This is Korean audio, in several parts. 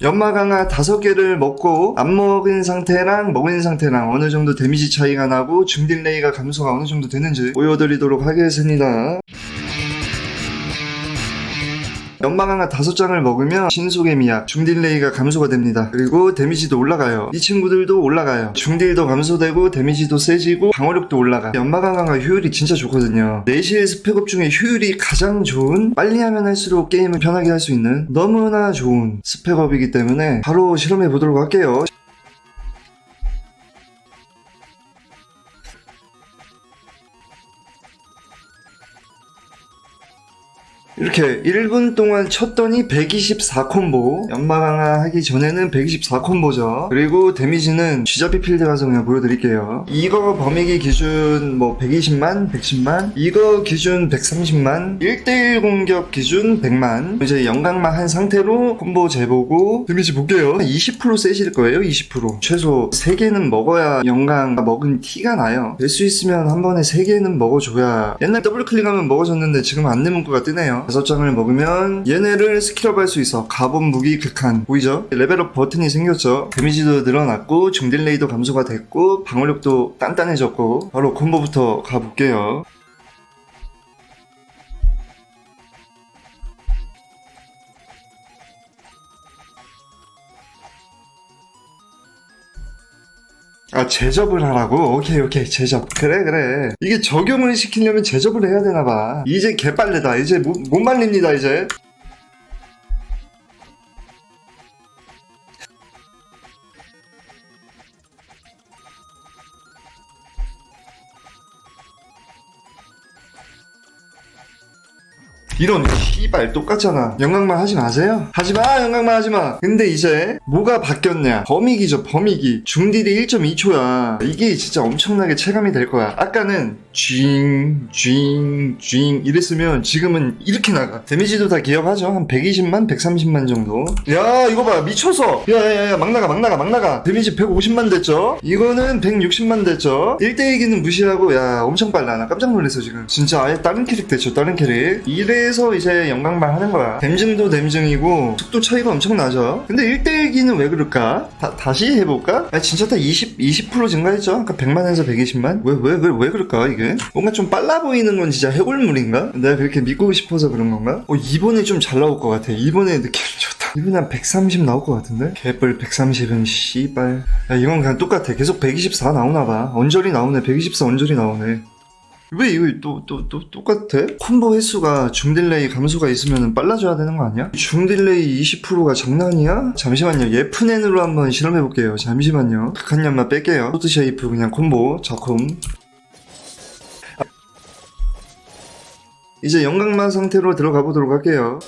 연마 강화 다섯 개를 먹고 안 먹은 상태랑 먹은 상태랑 어느 정도 데미지 차이가 나고 중 딜레이가 감소가 어느 정도 되는지 보여드리도록 하겠습니다. 연마강화 다섯 장을 먹으면 신속의 미약, 중딜레이가 감소가 됩니다. 그리고 데미지도 올라가요. 이 친구들도 올라가요. 중딜도 감소되고 데미지도 세지고 방어력도 올라가. 연마강화가 효율이 진짜 좋거든요. 내실 스펙업 중에 효율이 가장 좋은 빨리 하면 할수록 게임을 편하게 할 수 있는 너무나 좋은 스펙업이기 때문에 바로 실험해 보도록 할게요. 이렇게 1분 동안 쳤더니 124 콤보. 연마 강화 하기 전에는 124 콤보죠. 그리고 데미지는 쥐잡이 필드 가서 그냥 보여드릴게요. 이거 범위기 기준 뭐 120만 110만 이거 기준 130만 1대1 공격 기준 100만. 이제 영강만 한 상태로 콤보 재보고 데미지 볼게요. 20% 세실 거예요 20% 최소 3개는 먹어야 영강 먹은 티가 나요. 될 수 있으면 한 번에 3개는 먹어줘야. 옛날 더블 클릭하면 먹어줬는데 지금 안내 문구가 뜨네요 다섯 장을 먹으면 얘네를 스킬업 할 수 있어. 가본 무기 극한. 보이죠? 레벨업 버튼이 생겼죠. 데미지도 늘어났고 중딜레이도 감소가 됐고 방어력도 단단해졌고. 바로 콤보부터 가볼게요 아 제접을 하라고? 오케이 오케이 제접. 그래 그래. 이게 적용을 시키려면 제접을 해야 되나봐. 이제 개빨래다. 이제 못, 못 말립니다 이제 이런 씨발 똑같잖아. 영광만 하지 마세요. 하지 마 영광만 하지 마. 근데 이제 뭐가 바뀌었냐? 범위기죠 범위기. 중딜이 1.2초야. 이게 진짜 엄청나게 체감이 될 거야. 아까는 쥐잉 쥐잉 쥐잉 이랬으면 지금은 이렇게 나가. 데미지도 다 기억하죠? 한 120만 130만 정도. 야 이거 봐. 미쳐서. 야야야 막 나가 막 나가 막 나가. 데미지 150만 됐죠? 이거는 160만 됐죠? 1대1기는 무시하고 야 엄청 빨라. 나 깜짝 놀랐어 지금. 진짜 아예 다른 캐릭 됐죠 다른 캐릭. 이래 서 이제 영광만 하는 거야. 댐증도 댐증이고 속도 차이가 엄청 나죠. 근데 1대1기는 왜 그럴까? 다, 다시 해볼까? 아 진짜 다 20, 20% 증가했죠? 아까 100만에서 120만? 왜 왜 왜 왜 그럴까 이게? 뭔가 좀 빨라 보이는 건 진짜 해골물인가? 내가 그렇게 믿고 싶어서 그런 건가? 어 이번에 좀 잘 나올 것 같아. 이번에 느낌 좋다. 이번에 한 130 나올 것 같은데? 개뿔 130은 씨발. 야 이건 그냥 똑같아. 계속 124 나오나 봐. 언저리 나오네. 124 언저리 나오네 왜 이거 또, 또, 또, 똑같아? 콤보 횟수가 중딜레이 감소가 있으면 빨라져야 되는 거 아니야? 중딜레이 20%가 장난이야? 잠시만요. 예프넨으로 한번 실험해볼게요. 잠시만요. 극한 연마 뺄게요. 포트 쉐이프 그냥 콤보, 적홈. 이제 영광만 상태로 들어가 보도록 할게요.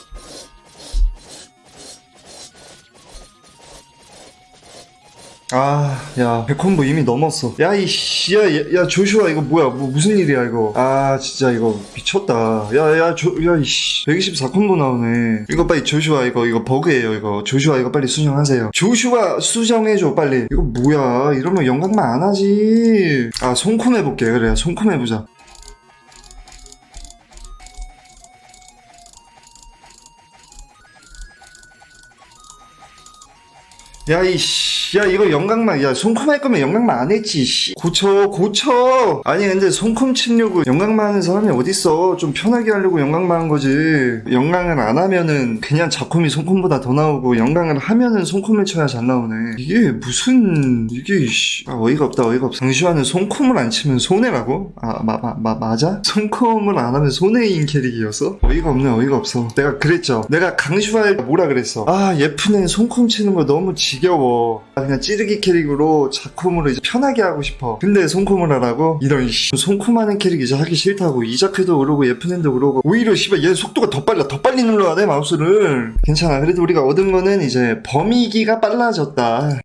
아, 야, 백콤보 이미 넘었어. 야, 이, 씨, 야, 야, 야, 조슈아, 이거 뭐야, 뭐, 무슨 일이야, 이거. 아, 진짜, 이거, 미쳤다. 야, 야, 조, 야, 이씨. 124콤보 나오네. 이거 빨리, 조슈아, 이거, 이거 버그예요, 이거. 조슈아, 이거 빨리 수정하세요. 조슈아, 수정해줘, 빨리. 이거 뭐야, 이러면 영광만 안 하지. 아, 손콤 해볼게, 그래. 손콤 해보자. 야, 이씨. 야, 이거 영광만, 야, 손콤 할 거면 영광만 안 했지, 씨. 고쳐, 고쳐! 아니, 근데 손콤 치려고 영광만 하는 사람이 어딨어. 좀 편하게 하려고 영광만 한 거지. 영광을 안 하면은 그냥 자콤이 손콤보다 더 나오고, 영광을 하면은 손콤을 쳐야 잘 나오네. 이게 무슨, 이게, 씨. 아, 어이가 없다, 어이가 없어. 강시환은 손콤을 안 치면 손해라고? 아, 마, 마, 마, 맞아? 손콤을 안 하면 손해인 캐릭이었어? 어이가 없네, 어이가 없어. 내가 그랬죠. 내가 강시환 뭐라 그랬어. 아, 예쁘네. 손콤 치는 거 너무 지 겨워. 아, 그냥 찌르기 캐릭으로 자콤으로 이제 편하게 하고 싶어. 근데 손콤을 하라고? 이런 씨. 손콤 하는 캐릭 이제 하기 싫다고. 이자크도 그러고 예쁜앤도 그러고. 오히려 씨발 얘 속도가 더 빨라. 더 빨리 눌러야 돼 마우스를. 괜찮아. 그래도 우리가 얻은 거는 이제 범위기가 빨라졌다.